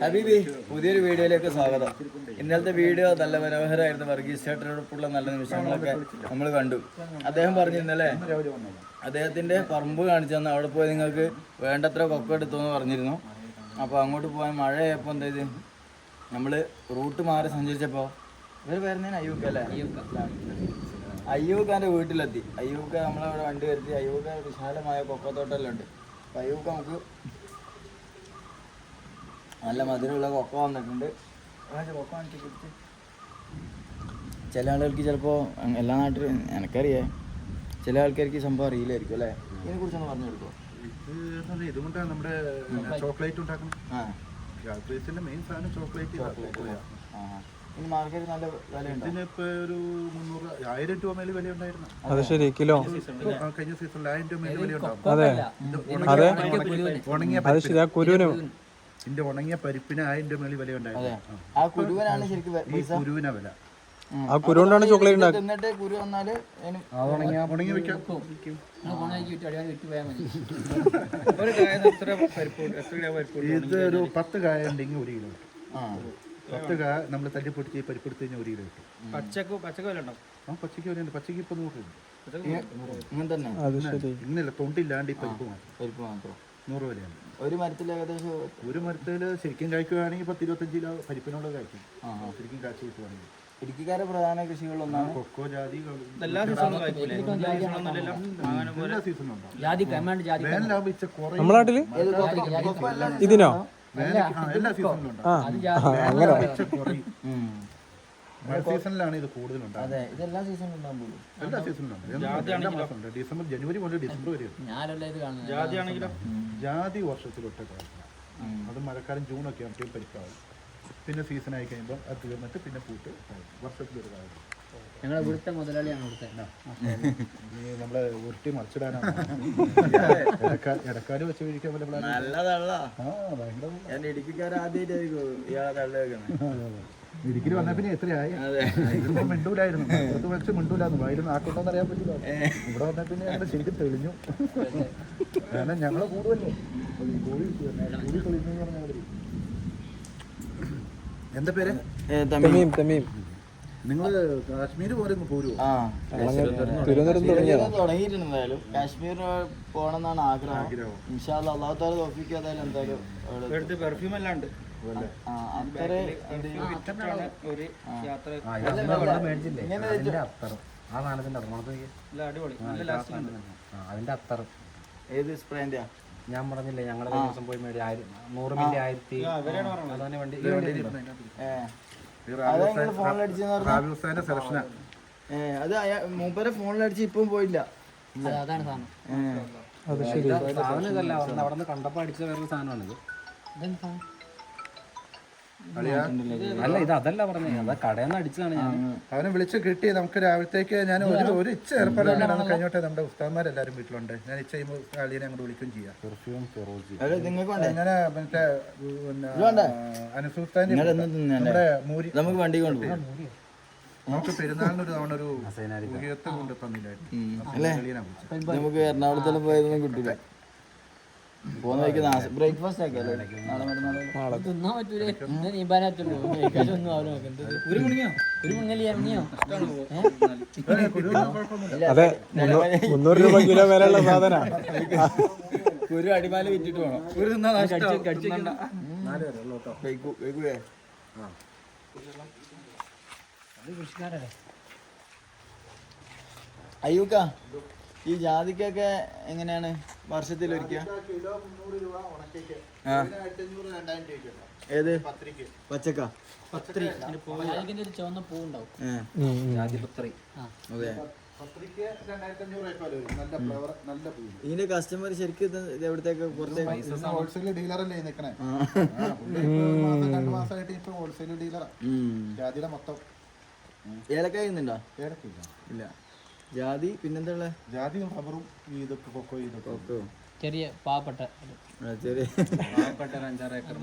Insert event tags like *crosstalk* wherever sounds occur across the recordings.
ഹബീബി പുതിയൊരു വീഡിയോയിലേക്ക് സ്വാഗതം ഇന്നലത്തെ വീഡിയോ നല്ല മനോഹരമായിരുന്നു വർഗീസ് ചേട്ടനോടൊപ്പമുള്ള നല്ല നിമിഷങ്ങളൊക്കെ നമ്മൾ കണ്ടു അദ്ദേഹം പറഞ്ഞിരുന്നല്ലേ അദ്ദേഹത്തിന്റെ പറമ്പ് കാണിച്ചു തന്നു അവിടെ പോയി നിങ്ങൾക്ക് വേണ്ടത്ര കൊക്ക എടുത്തു എന്ന് പറഞ്ഞിരുന്നു അപ്പോൾ അങ്ങോട്ട് പോകാൻ മഴയായപ്പോൾ എന്താ ഇത് നമ്മൾ റൂട്ട് മാറി സഞ്ചരിച്ചപ്പോൾ ഇവർ പേരുന്നതിന് അയ്യൂക്ക അല്ലേ അയ്യൂക്കാന്റെ വീട്ടിലെത്തി അയ്യൂക്ക നമ്മളവിടെ വണ്ടി വരുത്തി അയ്യൂക്ക വിശാലമായ കൊക്കത്തോട്ടെല്ലാം ഉണ്ട് അപ്പോൾ അയ്യൂക്ക നമുക്ക് നല്ല മധുരമുള്ള കൊക്ക വന്നിട്ടുണ്ട്. കൊക്ക ചില ആളുകൾക്ക് ചിലപ്പോ എല്ലാ നാട്ടിലും എനിക്കറിയാം. ചില ആൾക്കാർക്ക് ഈ സംഭവം അറിയില്ലായിരിക്കും അല്ലേ? ഇതിനെ കുറിച്ചൊന്ന് പറഞ്ഞു കൊടുക്കുമോ ഇത് ഇതുകൊണ്ടാണ് നമ്മുടെ ചോക്ലേറ്റ് ഉണ്ടാക്കുന്നത്. മെയിൻ സാധനം ചോക്ലേറ്റ് ആ. ഇനി മാർക്കറ്റ് നല്ല വിലയുണ്ടോ? ഒരു മുന്നൂറ് ആയിരം രൂപ മേലെ വില ഉണ്ടായിരുന്നു അത്. ശരി കിലോ? ആ, കഴിഞ്ഞ സീസണിൽ ആയിരം രൂപ മേലെ വില ഉണ്ടാവും അതെ. ഇത് ഉണങ്ങിയ- ഉണങ്ങിയ അത് ശരി ആ കുരുവിന്. ഇതിന്റെ ഉണങ്ങിയ പരിപ്പിന് അതിന്റെ മേളിൽ വില ഉണ്ടായിരുന്നു. ആ. കുരുവനാണ് ശരിക്കും വെ- ഈ കുരുവിന വില. ആ കുരു കൊണ്ടാണ് ചോക്ലേറ്റ് ഉണ്ടാക്കുക എന്നിട്ട് കുരു വന്നാൽ അതിന് ഉണങ്ങി വെക്കാം. ഇത് ഒരു പത്ത് കായ ഉണ്ടെങ്കിൽ ഒരു കിലോ പത്ത് കായ നമ്മൾ തല്ലിപ്പൊട്ടിച്ച് ഈ പരിപ്പെടുത്ത് കഴിഞ്ഞാൽ ഒരു കിലോ കിട്ടും. പച്ചക്ക് പച്ചക്ക് വില ഉണ്ടാവും ആ പച്ചയ്ക്ക് വിലയുണ്ട് പച്ചയ്ക്ക് ഇപ്പൊ നൂറ് രൂപ ഇങ്ങനെ തന്നെ. അത് ശരി. ഇന്നല്ല തൊണ്ടില്ലാണ്ട് ഈ പരിപ്പ് മാത്രം. പരിപ്പ് മാത്രം. നൂറ് വിലയാണ് ഒരു മരത്തിൽ ഏകദേശം ഒരു മരത്തിൽ ശരിക്കും കഴിക്കുകയാണെങ്കിൽ പത്ത് ഇരുപത്തഞ്ച് കിലോ പരിപ്പിനുള്ള കഴിക്കും. ആ. ശരിക്കും കാഴ്ച കിട്ടുവാണെങ്കിൽ. ഇടുക്കിക്കാരെ പ്രധാന കൃഷികളൊന്നാണ് കൊക്കോ ജാതി എല്ലാ സീസണും ഉണ്ടാവും നമ്മുടെ നാട്ടിൽ? ഇതിനോ ആ, എല്ലാ സീസണിലും ഉണ്ടാവും സീസണിലാണ് ഇത് കൂടുതൽ അതെ ഇതെല്ലാ സീസണിലും ഉണ്ടാകും എല്ലാ സീസണിലും ഡിസംബർ ജനുവരി മുതൽ ഡിസംബർ വരെ. ഞാനല്ല ഇത് കാണുന്നത്. ജാതി ആണെങ്കിലോ? ജാതി വർഷത്തിലൊറ്റ കായ്ക്കും അത് മഴക്കാലം ജൂണൊക്കെ ആകുമ്പോഴത്തേക്കും പരിപ്പാവും പിന്നെ സീസൺ ആയി കഴിയുമ്പോൾ അത് തീർന്നിട്ട് പിന്നെ പൂട്ട് വർഷത്തിൽ ഒരു കാലം. ഞങ്ങളെ ഇവിടുത്തെ മുതലാളിയാണ് ഇവിടുത്തെ. നമ്മളെ ഉരുട്ടി മറിച്ചിടാനാണ്. ഇടക്കാട് വെച്ച് കഴിക്കാൻ പല പ്ലാൻ ആ ഭയങ്കര ഞാൻ ഇടുക്കിക്കാരെ ആദ്യമായിട്ടായിരിക്കും ഇയാളെ തള്ള ഇടുക്കിയിൽ വന്ന പിന്നെ എത്രയായി? അതെ. ഇതിപ്പോ മിണ്ടൂലായിരുന്നു. പുറത്ത് വെച്ച് മിണ്ടൂലാന്ന് ആ നാക്കുണ്ടോന്ന് അറിയാൻ പറ്റില്ല. ഇവിടെ വന്ന പിന്നെ ഞങ്ങൾ ശരിക്കും തെളിഞ്ഞു. കാരണം ഞങ്ങളെ കൂടുതലേ കൂടി കൂടി തെളിഞ്ഞു എന്ന് പറഞ്ഞാൽ മതി. എന്താ പേര്? തമി. തമീം നിങ്ങൾ കാശ്മീർ പോലെ പോരുമോ ആ. തിരുവനന്തപുരം തുടങ്ങിയ തിരുവനന്തപുരം എന്തായാലും. കാശ്മീർ പോകണമെന്നാണ് ആഗ്രഹം. ഇൻഷാല്ല അള്ളാഹു താല തോഫിക്ക് എന്തായാലും എന്തായാലും പെർഫ്യൂം എല്ലാം ഉണ്ട്. അത്ര ഒരു യാത്ര. ആ സാധനത്തിന്റെ അതിന്റെ അത്തറ് ഏത് സ്പ്രേന്റെ ഞാൻ പറഞ്ഞില്ലേ ഞങ്ങളെ ദിവസം പോയി മേടി ആയിരം നൂറ് മില്ലി ആയിരത്തി അതാണ് വണ്ടി. അതാ മൂപ്പരെ ഫോണിൽ അടിച്ച് ഇപ്പം പോയില്ല. അതാണ് സാധനം. ഇതല്ല അവിടെ നിന്ന് കണ്ടപ്പോ അടിച്ച വേറൊരു സാധനമാണിത്. അല്ല ഇത് അതല്ല പറഞ്ഞത്. അതാ കടയിൽ നിന്ന് അടിച്ചതാണ് ഞാൻ. അവനെ വിളിച്ച് കിട്ടി. നമുക്ക് രാവിലത്തേക്ക് ഞാൻ ഒരു ഒരു ഇച്ച ഏർപ്പാടുണ്ടായിരുന്നു കഴിഞ്ഞോട്ടെ നമ്മുടെ ഉസ്താന്മാരെല്ലാരും വീട്ടിലുണ്ട്. ഞാൻ ഇച്ച ചെയ്യുമ്പോൾ അളിയനെ അങ്ങോട്ട് വിളിക്കുകയും ചെയ്യാം. പെർഫ്യൂം ഫിറോജി. അങ്ങനെ മറ്റേ നമ്മുടെ മൂരി നമുക്ക് വണ്ടി കൊണ്ടുപോകും നമുക്ക് പെരുന്നാളിനൊരു തവണ ഒരു കൊണ്ട് തന്നില്ലായിരുന്നു. അളിയനെ വിളിച്ചു നമുക്ക് എറണാകുളത്തെല്ലാം പോയതൊന്നും കിട്ടില്ല പോകുന്ന വഴിക്ക് ബ്രേക്ക്ഫാസ്റ്റ് നാളെ മറ്റന്നാളെ തിന്നാൻ പറ്റൂലേ? ഇന്ന് നീമ്പാൻ പറ്റുള്ളൂ ഒന്നും ആവും നോക്കുന്നത് ഒരു മുണിയോ? ഒരു മുങ്ങലി ഇറങ്ങിയോ? അതെ മുന്നൂ- മുന്നൂറ് രൂപ കിലോ വിലയുള്ള സാധന. ഒരു അടിമാല വിറ്റിട്ട് വേണം ഒരു തിന്നാ കഴിക്കൂലേ അയ്യൂക്ക. ഈ ജാതിക്കൊക്കെ എങ്ങനെയാണ് വർഷത്തിൽ ഒരിക്കൽ? ഏത്? പത്രിക്ക്. പച്ചക്ക? പത്രി. ചുവന്ന പൂ ഉണ്ടാവും ഇതിന്റെ കസ്റ്റമർ ശരിക്കും ഇത് എവിടത്തേക്ക് ഹോൾസെയിൽ ഡീലറല്ലേ നിക്കണേ. മാസമായിട്ട് ഇപ്പൊ ഹോൾസെയിൽ ഡീലറാ ജാതിയുടെ മൊത്തം. ഏലക്കായ ഇല്ല. ജാതി പിന്നെന്താ ഉള്ളത് ജാതിയും റബ്ബറും ഈ ഇതൊക്കെ കൊക്കോ ഇതൊക്കെ കൊക്കോ. ചെറിയ പാവപ്പെട്ട ചെറിയ പാവപ്പെട്ട അഞ്ചാറ് ഏക്കർ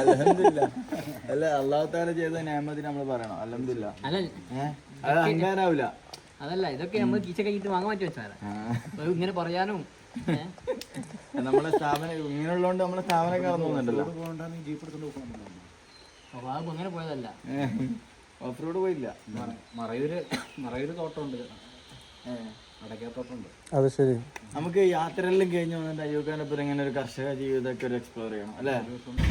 അലഹമില്ല അല്ല അള്ളാഹുത്താല ചെയ്ത നിയമത്തിന് നമ്മൾ പറയണം. അലഹമില്ല അത് അഹങ്കാരാവില്ല അതല്ല ഇതൊക്കെ നമ്മൾ കീച്ച കഴിഞ്ഞിട്ട് വാങ്ങാൻ പറ്റുമോ സാറേ ഇങ്ങനെ പറയാനും? നമ്മളെ സ്ഥാപനം ഇങ്ങനെയുള്ളതുകൊണ്ട് നമ്മളെ സ്ഥാപനം കടന്നു പോകുന്നുണ്ടല്ലോ. ജീപ്പ് എടുത്തോണ്ട് പോകണം അപ്പൊ അങ്ങനെ പോയതല്ല. ഓഫ് റോഡ് പോയില്ല മറയൂര് മറയൂര് തോട്ടമുണ്ട്. അത് ശരി. നമുക്ക് യാത്രയെല്ലാം കഴിഞ്ഞ് വന്നിട്ട് അയ്യൂക്കാനൊപ്പം ഇങ്ങനെ ഒരു കർഷക ജീവിതമൊക്കെ ഒരു എക്സ്പ്ലോർ ചെയ്യണം അല്ലേ?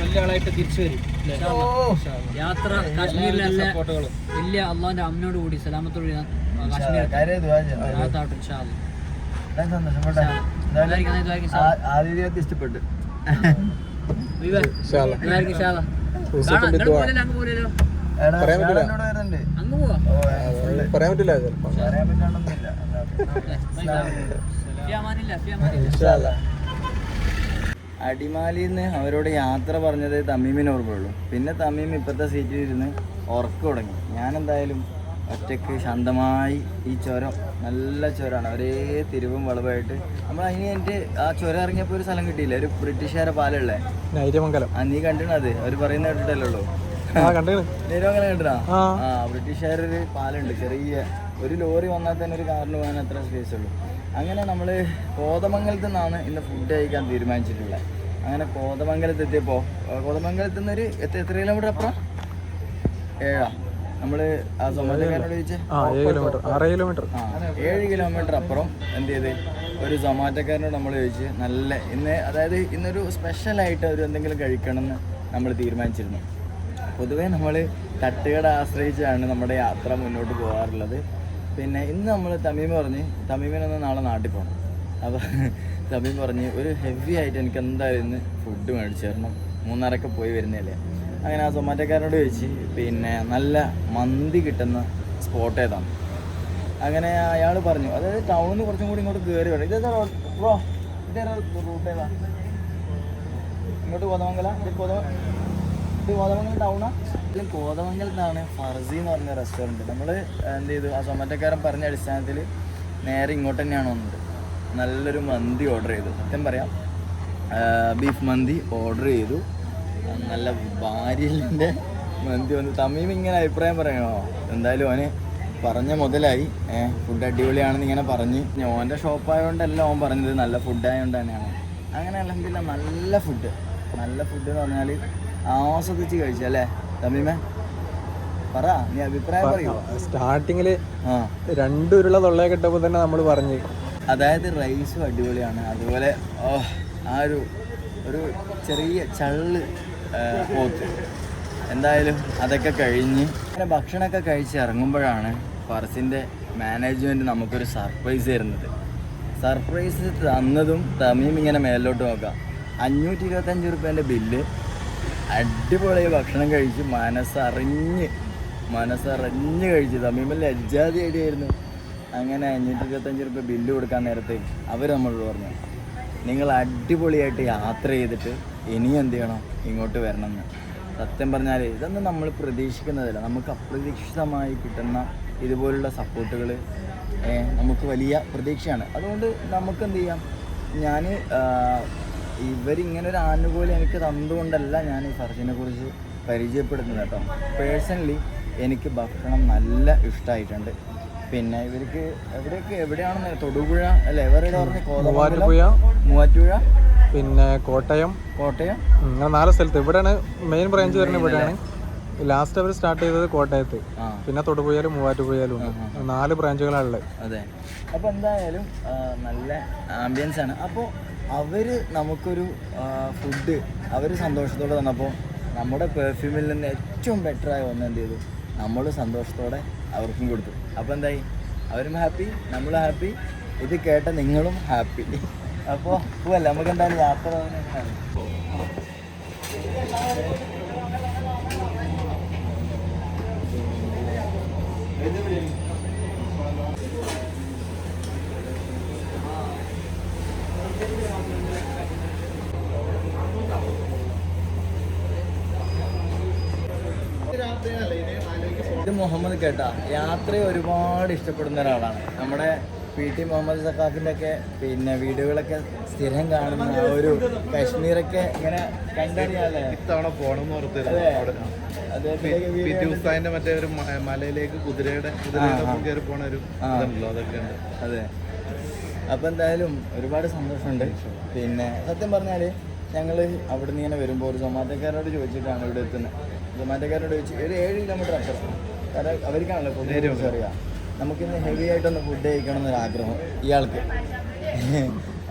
വലിയ ആളായിട്ട് തിരിച്ചു വരും. യാത്ര കാശ്മീരിലല്ല വലിയ അള്ളാന്റെ അമ്മയോട് കൂടി സലാമത്തോട് സന്തോഷം. ഇഷ്ടപ്പെട്ടു. വിവേ, പറയാൻ പറ്റില്ല. ഫിയാമാനില്ല അടിമാലിന്ന് അവരോട് യാത്ര പറഞ്ഞത് തമീമിന് ഓർമ്മയുള്ളൂ പിന്നെ തമീം ഇപ്പോഴത്തെ സീറ്റിൽ ഇരുന്ന് ഉറക്കം തുടങ്ങി. ഞാൻ എന്തായാലും ഒറ്റയ്ക്ക് ശാന്തമായി ഈ ചുരം നല്ല ചുരമാണ്. ഒരേ തിരിവും വളവായിട്ട് നമ്മൾ അതിന് എന്റെ ആ ചുരം ഇറങ്ങിയപ്പോൾ ഒരു സ്ഥലം കിട്ടിയില്ല? ഒരു ബ്രിട്ടീഷുകാരെ പാലുള്ളേ നൈര്യമംഗലം. ആ നീ കണ്ടിട്ടുണ്ട് അത്? അവർ പറയുന്ന കേട്ടിട്ടല്ലേ ഉള്ളൂ. *laughs* ബ്രിട്ടീഷുകാരൊരു പാലുണ്ട് ചെറിയ ഒരു ലോറി വന്നാൽ തന്നെ ഒരു കാറിന് പോകാൻ അത്ര സ്പേസ് ഉള്ളൂ. അങ്ങനെ നമ്മൾ കോതമംഗലത്ത് നിന്നാണ് ഇന്ന് ഫുഡ് കഴിക്കാൻ തീരുമാനിച്ചിട്ടുള്ളത് അങ്ങനെ കോതമംഗലത്ത് എത്തിയപ്പോൾ കോതമംഗലത്ത് നിന്നൊരു എത്ര എത്ര കിലോമീറ്റർ അപ്പുറം? ഏഴാ. നമ്മൾ ആ സൊമാറ്റോക്കാരനോട് ചോദിച്ചേ. ഏഴ് കിലോമീറ്റർ അപ്പുറം എന്ത് ചെയ്ത്? ഒരു സൊമാറ്റോക്കാരനോട് നമ്മൾ ചോദിച്ച് നല്ല ഇന്ന് അതായത് ഇന്നൊരു സ്പെഷ്യലായിട്ട് ഒരു എന്തെങ്കിലും കഴിക്കണമെന്ന് നമ്മൾ തീരുമാനിച്ചിരുന്നു. പൊതുവേ നമ്മൾ തട്ടുകട ആശ്രയിച്ചാണ് നമ്മുടെ യാത്ര മുന്നോട്ട് പോകാറുള്ളത്. പിന്നെ ഇന്ന് നമ്മൾ തമീമ് പറഞ്ഞ് തമീമിനൊന്ന് നാളെ നാട്ടിൽ പോകണം അപ്പോൾ തമീം പറഞ്ഞ് ഒരു ഹെവി ആയിട്ട് എനിക്ക് എന്തായാലും ഇന്ന് ഫുഡ് മേടിച്ചു തരണം. മൂന്നാറൊക്കെ പോയി വരുന്നതല്ലേ? അങ്ങനെ ആ സൊമാറ്റോക്കാരനോട് ചോദിച്ച് പിന്നെ നല്ല മന്തി കിട്ടുന്ന സ്പോട്ട് ഏതാണ്? അങ്ങനെ അയാൾ പറഞ്ഞു അതായത് ടൗണിൽ കുറച്ചും കൂടി ഇങ്ങോട്ട് കയറി വരണം. ഇതേതാ ബ്രോ ഇതേതാ റൂട്ട് ഏതാ? ഇങ്ങോട്ട് കോതമംഗല ഇത് കോതമ ഇത് ഗോതമംഗൽ ടൗണാ ഇതിൽ എന്നാണ് ഫർസി എന്ന് പറഞ്ഞ റെസ്റ്റോറന്റ് നമ്മൾ എന്ത് ചെയ്തു? ആ സൊമാറ്റോക്കാരൻ പറഞ്ഞ അടിസ്ഥാനത്തിൽ നേരെ ഇങ്ങോട്ട് തന്നെയാണ് വന്നത്. നല്ലൊരു മന്തി ഓർഡർ ചെയ്തു. സത്യം പറയാം. ബീഫ് മന്തി ഓർഡർ ചെയ്തു. നല്ല ഭാര്യലിന്റെ മന്തി വന്നു. തമീം ഇങ്ങനെ അഭിപ്രായം പറയണോ? എന്തായാലും അവന് പറഞ്ഞ മുതലായി. ഫുഡ് അടിപൊളിയാണെന്ന് ഇങ്ങനെ പറഞ്ഞ്. ഓന്റെ ഷോപ്പായതുകൊണ്ടല്ല ഓൻ പറഞ്ഞത്. നല്ല ഫുഡ് ആയതുകൊണ്ട് തന്നെയാണ്. അങ്ങനെ അല്ലെങ്കില്ല നല്ല ഫുഡ് നല്ല ഫുഡ് എന്ന് പറഞ്ഞാൽ ആസ്വദിച്ച് കഴിച്ചു അല്ലേ? തമീമേ പറ നീ അഭിപ്രായം പറയൂ. സ്റ്റാർട്ടിങ്ങിൽ ആ. രണ്ട് ഉരുള തൊള്ളയെ കിട്ടപ്പോൾ തന്നെ നമ്മൾ പറഞ്ഞു. അതായത് റൈസ് അടിപൊളിയാണ്. അതുപോലെ ആ ഒരു ഒരു ചെറിയ ചള്ള് പോത്ത്. എന്തായാലും അതൊക്കെ കഴിഞ്ഞ് അങ്ങനെ ഭക്ഷണമൊക്കെ കഴിച്ച് ഇറങ്ങുമ്പോഴാണ് ഫർസിന്റെ മാനേജ്മെന്റ് നമുക്കൊരു സർപ്രൈസ് തരുന്നത്. സർപ്രൈസ് തന്നതും തമീം ഇങ്ങനെ മേലോട്ട് നോക്കാം. അഞ്ഞൂറ്റി ഇരുപത്തഞ്ച് റുപ്യേന്റെ ബില്ല് അടിപൊളി ഭക്ഷണം കഴിച്ച് മനസ്സറിഞ്ഞ് മനസ്സറിഞ്ഞ് കഴിച്ച്. സമീപം ലജ്ജാതി അടിയായിരുന്നു അങ്ങനെ അഞ്ഞൂറ്റി ഇരുപത്തഞ്ച് റുപ്യ ബില്ല് കൊടുക്കാൻ നേരത്തെ അവർ നമ്മളോട് പറഞ്ഞു നിങ്ങൾ അടിപൊളിയായിട്ട് യാത്ര ചെയ്തിട്ട് ഇനി എന്ത് ചെയ്യണം? ഇങ്ങോട്ട് വരണം എന്ന്. സത്യം പറഞ്ഞാൽ ഇതൊന്നും നമ്മൾ പ്രതീക്ഷിക്കുന്നതല്ല. നമുക്ക് അപ്രതീക്ഷിതമായി കിട്ടുന്ന ഇതുപോലുള്ള സപ്പോർട്ടുകൾ നമുക്ക് വലിയ പ്രതീക്ഷയാണ്. അതുകൊണ്ട് നമുക്ക് എന്ത് ചെയ്യാം? ഞാൻ ഇവരിങ്ങനെ ഒരു ആനുകൂല്യം എനിക്ക് തന്നുകൊണ്ടല്ല ഞാൻ ഈ ഫർജിനെ കുറിച്ച് പരിചയപ്പെടുന്നത് കേട്ടോ. പേഴ്സണലി എനിക്ക് ഭക്ഷണം നല്ല ഇഷ്ടമായിട്ടുണ്ട് പിന്നെ ഇവർക്ക് എവിടെയൊക്കെ എവിടെയാണെന്ന് തൊടുപുഴ അല്ല? എവരുടെ പറഞ്ഞ? മൂവാറ്റുപുഴ. മൂവാറ്റുപുഴ. പിന്നെ കോട്ടയം. കോട്ടയം. അങ്ങനെ നാല് സ്ഥലത്ത്. ഇവിടെയാണ് മെയിൻ ബ്രാഞ്ച് വരുന്നത് ഇവിടെയാണ്. ലാസ്റ്റ് അവർ സ്റ്റാർട്ട് ചെയ്തത് കോട്ടയത്ത്. പിന്നെ തൊടുപുഴയിലും മൂവാറ്റുപുഴയിലും ഉണ്ട്. നാല് ബ്രാഞ്ചുകളാണ് ഉള്ളത്. അതെ. അപ്പോൾ എന്തായാലും നല്ല ആംബിയൻസ് ആണ്. അപ്പോൾ അവർ നമുക്കൊരു ഫുഡ് അവർ സന്തോഷത്തോടെ തന്നപ്പോൾ നമ്മുടെ പെർഫ്യൂമിൽ നിന്ന് ഏറ്റവും ബെറ്ററായ ഒന്ന് എന്ത് ചെയ്തു? നമ്മൾ സന്തോഷത്തോടെ അവർക്കും കൊടുത്തു. അപ്പോൾ എന്തായി? അവരും ഹാപ്പി നമ്മളും ഹാപ്പി ഇത് കേട്ട നിങ്ങളും ഹാപ്പി അപ്പോൾ പോവല്ല? നമുക്ക് എന്തായാലും യാത്ര തുടങ്ങാം. ഇത് മുഹമ്മദ് കേട്ട. യാത്ര ഒരുപാട് ഇഷ്ടപ്പെടുന്ന ഒരാളാണ്. നമ്മുടെ പി ടി മുഹമ്മദ് സക്കാഫിന്റെ ഒക്കെ പിന്നെ വീഡിയോകളൊക്കെ സ്ഥിരം കാണുന്ന ആ ഒരു കാശ്മീരൊക്കെ ഇങ്ങനെ കണ്ടറിയാല്ലേ? ഇത്തവണ പോണം എന്ന് ഓർത്തിരുന്നു മറ്റേ ഒരു മലയിലേക്ക് കുതിരയുടെ കുതിരയുടെ കയറി പോണ ഒരു. അതൊക്കെ ഉണ്ട് അതെ. അപ്പോൾ എന്തായാലും ഒരുപാട് സന്തോഷമുണ്ട്. പിന്നെ സത്യം പറഞ്ഞാൽ ഞങ്ങൾ അവിടെ നിന്ന് ഇങ്ങനെ വരുമ്പോൾ ഒരു സൊമാറ്റോക്കാരോട് ചോദിച്ചിട്ടാണ് ഇവിടെ എത്തുന്നത് സൊമാറ്റോക്കാരോട് ചോദിച്ചു ഒരു ഏഴ് കിലോമീറ്റർ അപ്പുറം കാരണം അവർക്കാണല്ലോ ഫുഡ് അറിയാം. നമുക്കിന്ന് ഹെവി ആയിട്ടൊന്ന് ഫുഡ് കഴിക്കണം എന്നൊരു ആഗ്രഹം ഇയാൾക്ക്.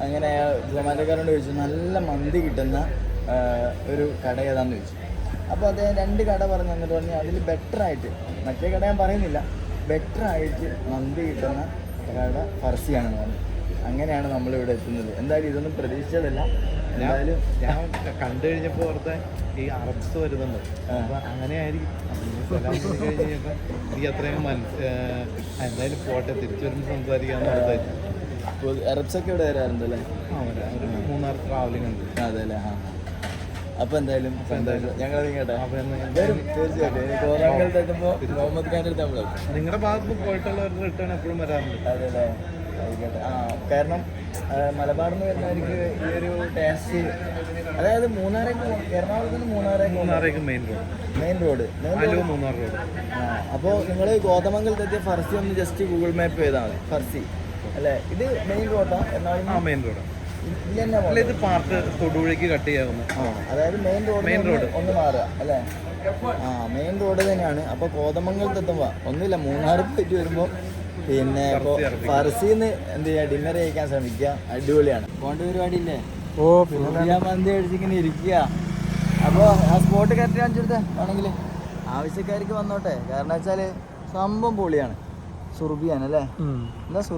അങ്ങനെ സൊമാറ്റോക്കാരോട് ചോദിച്ചു നല്ല മന്തി കിട്ടുന്ന ഒരു കട ഏതാന്ന് ചോദിച്ചു. അപ്പോൾ അദ്ദേഹം രണ്ട് കട പറഞ്ഞു എന്നിട്ട് പറഞ്ഞു അതിൽ ബെറ്റർ ആയിട്ട് മറ്റേ കട ഞാൻ പറയുന്നില്ല. ബെറ്റർ ആയിട്ട് മന്തി കിട്ടുന്ന കട ഫർസിയാണെന്ന് പറഞ്ഞു. അങ്ങനെയാണ് നമ്മളിവിടെ എത്തുന്നത്. എന്തായാലും ഇതൊന്നും പ്രതീക്ഷിച്ചതല്ല. എന്തായാലും ഞാൻ കണ്ടു കഴിഞ്ഞപ്പോൾ ഓർത്തെ ഈ അറബ്സ് വരുന്നുണ്ട്. അപ്പൊ അങ്ങനെ ആയിരിക്കും സലാം വിളി കഴിഞ്ഞപ്പോൾ എനിക്ക് അത്രയും മനസ്സ് എന്തായാലും പോട്ടെ തിരിച്ചു വരുമ്പോൾ സംസാരിക്കാന്ന് ഓർത്തായിരുന്നു അറബ്സൊക്കെ ഇവിടെ വരാറുണ്ട് അല്ലേ? ആ വരാം. മൂന്നാർ ട്രാവലിംഗ് ഉണ്ട്. അതെ അല്ലേ? ആ അപ്പോൾ എന്തായാലും എന്തായാലും ഞങ്ങൾ അപ്പൊ എന്തായാലും തീർച്ചയായിട്ടും. മുഹമ്മദ് ഖാന്റെ അടുത്ത് നമ്മൾ നിങ്ങളുടെ ഭാഗത്ത് പോയിട്ടുള്ളവരുടെ റിട്ടേൺ എപ്പോഴും വരാറുണ്ട് അതെ അല്ലേ? ആയിക്കോട്ടെ ആ കാരണം മലബാറിൽ നിന്ന് വരുന്നവർക്ക് ഈ ഒരു ടേസ്റ്റ് അതായത് മൂന്നാറേക്ക് എറണാകുളത്ത് നിന്ന് മൂന്നാറേക്ക് മൂന്നാറേക്ക് main road main road Munnar road ആ അപ്പോൾ നിങ്ങൾ ഗോതമംഗലത്തെത്തിയ ഫർസി ഒന്ന് ജസ്റ്റ് ഗൂഗിൾ മാപ്പ് ചെയ്താൽ മതി. ഫർസി. അല്ലേ? ഇത് മെയിൻ റോഡാണ് എറണാകുളം? ആ മെയിൻ റോഡ് അല്ല ഇത് പാർക്ക് തൊടുപുഴയ്ക്ക് കട്ട് ചെയ്യാവുന്ന. അതായത് മെയിൻ റോഡ് മെയിൻ റോഡ് ഒന്ന് മാറുക അല്ലേ? ആ മെയിൻ റോഡ് തന്നെയാണ്. അപ്പോൾ കോതമംഗലത്ത് എത്തുമ്പോൾ ഒന്നുമില്ല മൂന്നാർ പോയിട്ട് വരുമ്പോൾ പിന്നെ. ഫർസിന്ന് എന്ത് ചെയ്യുക ഡിന്നർ കഴിക്കാൻ ശ്രമിക്കുക അടിപൊളിയാണ്. പോണ്ട പരിപാടി ഇല്ലേ ഓ പിന്നെ മന്തി അടിച്ചിങ്ങനെ ഇരിക്കുക അപ്പോൾ ആ സ്പോട്ട് കറക്റ്റ് കാണിച്ചെടുത്തേ ആണെങ്കിൽ ആവശ്യക്കാർക്ക് വന്നോട്ടെ. കാരണം വെച്ചാൽ സംഭവം പൊളിയാണ്. സുർബിയാണ് അല്ലേ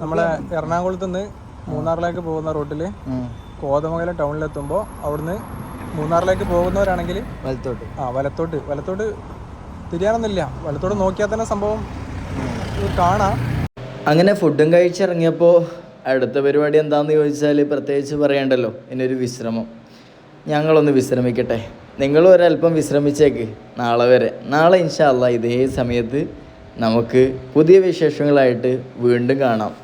നമ്മളെ എറണാകുളത്ത് നിന്ന് മൂന്നാറിലേക്ക് പോകുന്ന റൂട്ടിൽ കോതമംഗല ടൗണിലെത്തുമ്പോൾ അവിടുന്ന് മൂന്നാറിലേക്ക് പോകുന്നവരാണെങ്കിൽ വലത്തോട്ട്. ആ വലത്തോട്ട്. വലത്തോട്ട് തിരിയാനൊന്നുമില്ല. വലത്തോട്ട് നോക്കിയാൽ തന്നെ സംഭവം കാണാം. അങ്ങനെ ഫുഡും കഴിച്ചിറങ്ങിയപ്പോൾ അടുത്ത പരിപാടി എന്താണെന്ന് ചോദിച്ചാൽ പ്രത്യേകിച്ച് പറയണ്ടല്ലോ ഇനിയൊരു വിശ്രമം. ഞങ്ങളൊന്ന് വിശ്രമിക്കട്ടെ. നിങ്ങളും ഒരല്പം വിശ്രമിച്ചേക്ക് നാളെ വരെ. നാളെ ഇൻഷാല്ല ഇതേ സമയത്ത് നമുക്ക് പുതിയ വിശേഷങ്ങളായിട്ട് വീണ്ടും കാണാം.